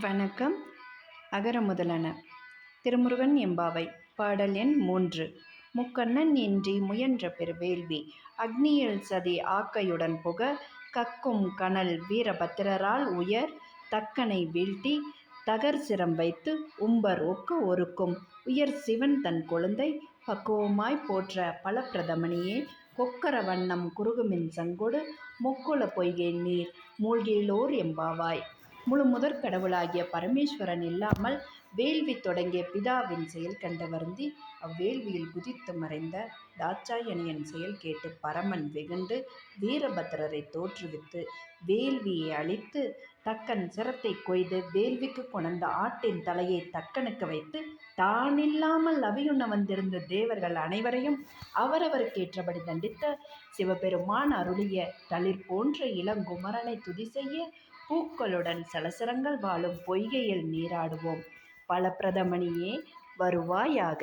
வணக்கம். அகர முதலன. திருமுருகன் எம்பாவை. பாடல் எண் மூன்று. முக்கண்ணன் இன்றி முயன்ற பெரு வேள்வி அக்னியில் சதி ஆக்கையுடன் புக கக்கும் கனல் வீரபத்திரரால் உயர் தக்கனை வீழ்த்தி தகர் சிரம் வைத்து உம்பர் ஒக்க ஒருக்கும். உயர் சிவன் தன் குழந்தை பக்குவமாய் போற்ற பலப்பிரதமணியே கொக்கர வண்ணம் குறுகுமின் சங்கொடு முக்குல பொய்கை நீர் மூழ்கியிலோர் எம்பாவாய். முழு முதற் கடவுளாகிய பரமேஸ்வரன் இல்லாமல் வேள்வி தொடங்கிய பிதாவின் செயல் கண்டு வருந்தி அவ்வேள்வியில் குதித்து மறைந்த தாட்சாயணியன் செயல் கேட்டு பரமன் வெகுண்டு வீரபத்திரரை தோற்றுவித்து வேள்வியை அழித்து தக்கன் சிரத்தை கொய்து வேள்விக்கு கொணர்ந்த ஆட்டின் தலையை தக்கனுக்கு வைத்து தானில்லாமல் அவையுண்ண வந்திருந்த தேவர்கள் அனைவரையும் அவரவருக்கேற்றபடி தண்டித்த சிவபெருமான் அருளிய தளிர் போன்ற இளங்குமரனை துதி செய்ய பூக்களுடன் சலசரங்கள் வாழும் பொய்கையில் நீராடுவோம். பல பிரதமணியே வருவாயாக.